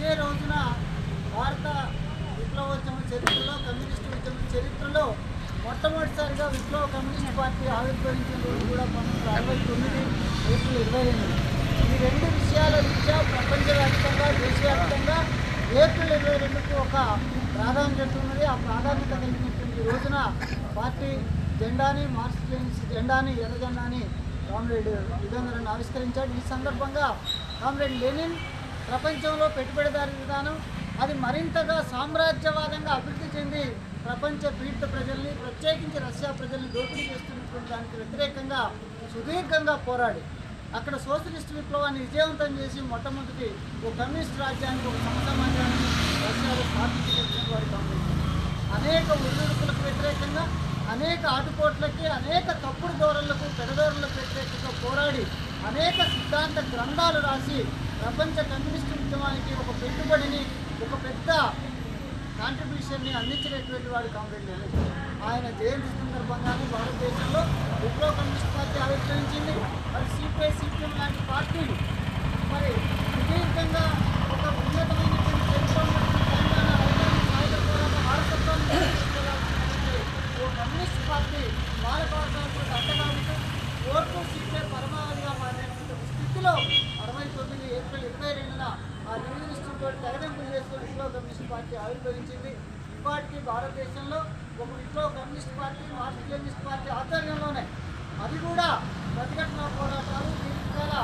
ఇదే రోజున భారత విప్లవోద్యమ చరిత్రలో కమ్యూనిస్టు ఉద్యమ చరిత్రలో మొట్టమొదటిసారిగా విప్లవ కమ్యూనిస్ట్ పార్టీ ఆవిర్భవించిన రోజు కూడా పంతొమ్మిది అరవై తొమ్మిది ఏప్రిల్ ఇరవై ఈ రెండు విషయాల రీత్యా ప్రపంచవ్యాప్తంగా దేశవ్యాప్తంగా ఏప్రిల్ ఇరవై రెండుకు ఒక ప్రాధాన్యత ఉన్నది. ఆ ప్రాధాన్యత కలిగినటువంటి రోజున పార్టీ జెండాని మార్క్స్ జెండాని ఎర్ర జెండాని కామ్రేడ్ యుగంధరన్ ఆవిష్కరించాడు ఈ సందర్భంగా కామ్రేడ్ లెనిన్ ప్రపంచంలో పెట్టుబడిదారి విధానం అది మరింతగా సామ్రాజ్యవాదంగా అభివృద్ధి చెంది ప్రపంచ పీడిత ప్రజల్ని ప్రత్యేకించి రష్యా ప్రజల్ని దోపిడీ చేస్తున్నటువంటి దానికి వ్యతిరేకంగా సుదీర్ఘంగా పోరాడి. అక్కడ సోషలిస్ట్ విప్లవాన్ని విజయవంతం చేసి మొట్టమొదటి ఒక కమ్యూనిస్ట్ రాజ్యానికి ఒక సమసమాజాన్ని రష్యాలో స్థాపించినటువంటి వారి కాంగ్రెస్. అనేక ఒడిదుడుకులకు వ్యతిరేకంగా అనేక ఆటుపోట్లకి అనేక తప్పుడు ధోరణులకు పెడధోరణులకు వ్యతిరేకంగా పోరాడి అనేక సిద్ధాంత గ్రంథాలు రాసి ప్రపంచ కమ్యూనిస్ట్ ఉద్యమానికి ఒక పెట్టుబడిని ఒక పెద్ద కాంట్రిబ్యూషన్ని అందించినటువంటి వాడు కామ్రేడ్ లెనిన్ ఆయన జయంతి సందర్భంగానే భారతదేశంలో విప్లవ కమ్యూనిస్ట్ పార్టీ ఆవిష్కరించింది. మరి సిపిఐ సిపిఎం లాంటి పార్టీలు మరి సుదీర్ఘంగా ఒక ఉన్నతమైనటువంటి ఓ కమ్యూనిస్ట్ పార్టీ బాలకోటాలకు అడ్డగాడుతూ ఓట్లు సిపిఐ పరమావధిగా మారినటువంటి స్థితిలో అరవై తొమ్మిది ఏప్రిల్ ఇరవై రెండున ఆ కమ్యూనిస్టులతో తెగదెంపులు చేసుకుని విప్లవ కమ్యూనిస్ట్ పార్టీ ఆవిర్భవించింది. ఇప్పటికీ భారతదేశంలో ఒక విప్లవ communist party Marxist Leninist party ఆధ్వర్యంలోనే. అది కూడా ప్రతిఘటన పోరాటాలు దీర్ఘకాల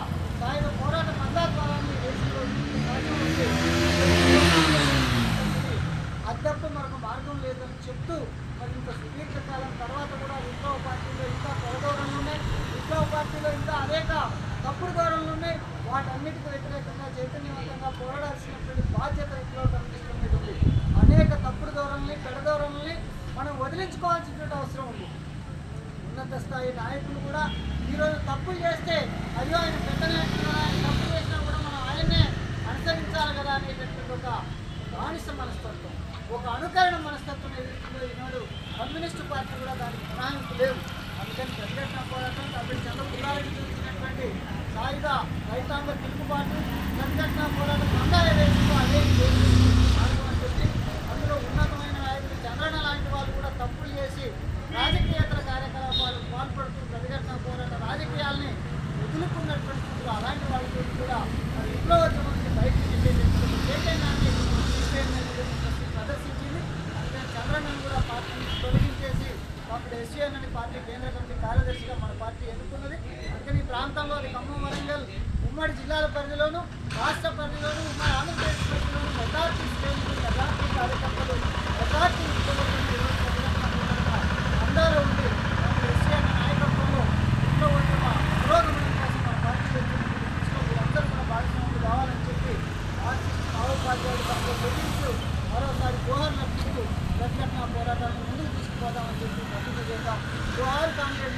సాయుధ పోరాట మందాద్వారాన్ని దేశంలో సాధ్యం మరొక మార్గం లేదని చెప్తూ మరి ఇంత సుదీర్ఘకాలం తర్వాత కూడా విప్లవ పార్టీలో ఇంకా పొరదోరణలు ఉన్నాయి విప్లవ పార్టీలో ఇంకా అనేక తప్పుడు దారులు ఉన్నాయి. వాటన్నిటికీ వ్యతిరేకంగా చైతన్యవంతంగా పోరాడాల్సినటువంటి బాధ్యత విప్లవ కమ్యూనిస్టుల అనేక తప్పుడు ధోరణుల్ని పెడధోరణుల్ని మనం వదిలించుకోవాల్సినటువంటి అవసరం ఉంది. ఉన్నత స్థాయి నాయకులు కూడా ఈరోజు తప్పులు చేస్తే అయ్యో ఆయన పెద్ద ఆయన తప్పు చేసినా కూడా మనం ఆయన్నే అనుసరించాలి కదా అనేటటువంటి ఒక బానిస మనస్తత్వం ఒక అనుకరణ మనస్తత్వం ఎదుర్కొందో ఈనాడు కమ్యూనిస్టు పార్టీ కూడా దానికి మినహాయింపు లేవు అందుకని ప్రతిఘటన పోరాటం కాబట్టి చంద్రపురాలకు చూపించినటువంటి సాయుధ రైతాంగ తిరుగుబాటు సంఘటన పోరాటం అందా ఏదైతుందో అదే మార్గం అని చెప్పి అందులో ఉన్నతమైన నాయకులు చంద్రన్న లాంటి వాళ్ళు కూడా తప్పులు చేసి రాజకీయేతర కార్యకలాపాలు పాల్పడుతూ ప్రతిఘటన పోరాట రాజకీయాల్ని వదులుకున్నటువంటి స్థితిలో అలాంటి వాళ్ళతో కూడా మరి విప్లవోద్యమం నుంచి బయటికి వెళ్ళేటటువంటి చైతన్యాన్ని సిపిఐ ప్రదర్శించింది అందుకని చంద్రన్నను కూడా పార్టీ నుంచి తొలగించేసి అప్పుడు ఎస్సీఎన్ అని పార్టీ కేంద్ర కమిటీ కార్యదర్శిగా మన పార్టీ ఎన్నుకున్నది. అందుకని ఈ ప్రాంతంలో ఖమ్మం వరంగల్ ఉమ్మడి జిల్లాల పరిధిలోను రాష్ట్ర పరిధిలోను ఉమ్మడి ఆంధ్రప్రదేశ్ పరిధిలోను మెజార్టీ శ్రేణులు మెజార్టీ కార్యకర్తలు మెజార్టీ అందరూ ఉండి ఎస్సీఎన్ నాయకత్వంలో విప్లవోద్యమ పురోగమనం కోసం మన పార్టీ వచ్చిన వీరందరూ భాగస్వాములు కావాలని చెప్పి మార్క్సిస్ట్ మావోపాధ్యాయులు మరోసారి గోహర్ నడిపిస్తూ ప్రతిఘటన పోరాటాన్ని ముందుకు తీసుకుపోదామని చెప్పి ప్రతిజ్ఞ చేద్దాం. జోహార్ కాంగ్రెస్